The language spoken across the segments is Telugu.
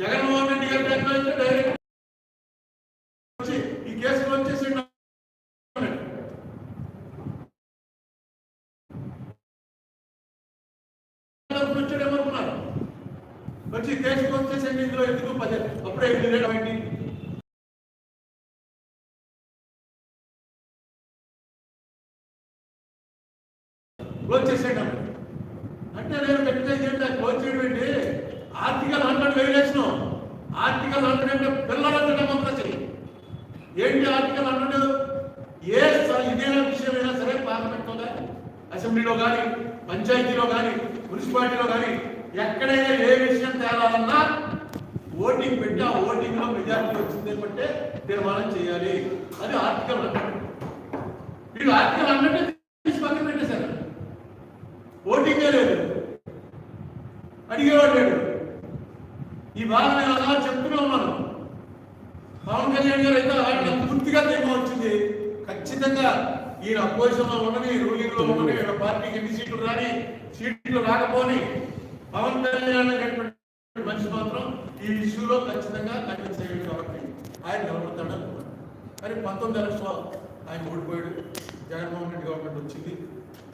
జగన్మోహన్ రెడ్డి గారు దగ్గర డైరెక్ట్ వచ్చి ఈ కేసులో వచ్చేసి వచ్చాడేమనుకున్నారు? వచ్చి కేసుకు వచ్చేసండి ఇందులో ఎందుకు పది అప్పుడే ఎనిమిది అయింది. క్లోజ్ చేసేయండి అంటే నేను గట్టిగా క్లోజ్ చేయడం ఏంటి article hundred violation article hundred అంటే పిల్లలంటే డెమోక్రసీ ఏంటి ఆర్టికల్ హండ్రెడ్? ఏ ఇదేనా విషయమైనా సరే పార్లమెంట్లో కానీ అసెంబ్లీలో కానీ పంచాయతీలో కానీ మున్సిపాలిటీలో కానీ ఎక్కడైనా ఏ విషయం తేలాలన్నా ఓటింగ్ పెట్టి ఆ ఓటింగ్లో మెజారిటీ వచ్చింది అంటే తీర్మానం చేయాలి. అది ఆర్టికల్ హండ్రెడ్. వీళ్ళు ఆర్టికల్ హండ్రెడ్ తీసి పక్కన పెట్టేశారు. ఓటింగే లేదు. అడిగేవాడు లేడు. ఈ బాధ నేను అలా చెప్తూనే ఉన్నాను. పవన్ కళ్యాణ్ గారు అయితే ఆయన పూర్తిగా తీర్మానం వచ్చింది. ఖచ్చితంగా ఈయన అపోజిషన్లో ఉండని రూలింగ్లో ఉండని ఈయన పార్టీకి ఎన్ని సీట్లు రాని సీట్లు రాకపోని పవన్ కళ్యాణ్ అనేటువంటి మనిషి మాత్రం ఈ ఇష్యూలో ఖచ్చితంగా కన్విన్స్ అయ్యాడు కాబట్టి ఆయన నిలబడతాడు అనుకున్నాను కానీ పంతొమ్మిది ఎలక్షన్ ఆయన ఓడిపోయాడు. జగన్మోహన్ రెడ్డి గవర్నమెంట్ వచ్చింది.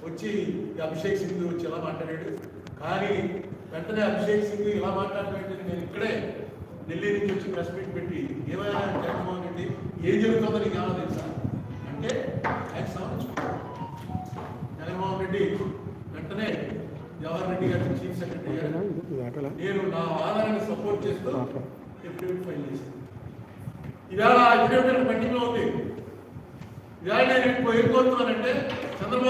వచ్చి అభిషేక్ సింగ్ వచ్చి ఇలా మాట్లాడాడు? కానీ వెంటనే అభిషేక్ సింగ్ ఇలా మాట్లాడటం నేను ఇక్కడే ఢిల్లీ నుంచి వచ్చి ప్రెస్ మీట్ పెట్టి ఏమైనా జగన్మోహన్ రెడ్డి ఏం జరుగుతుందో నీకు ఏమో తెలుసా? అంటే ఆయన సమర్చుకున్నాడు జగన్మోహన్ రెడ్డి వెంటనే జవహర్ రెడ్డి గారు చీఫ్ సెక్రటరీ గారు నేను నా ఆధారాన్ని సపోర్ట్ చేస్తూ ఎఫిడవిట్ ఫైల్ చేశాను. ఇవాళ ఎఫిడవిట్ పెండింగ్లో ఉంది. ఇవాళ నేను ఇప్పుడు ఏం కోరుతున్నానంటే చంద్రబాబు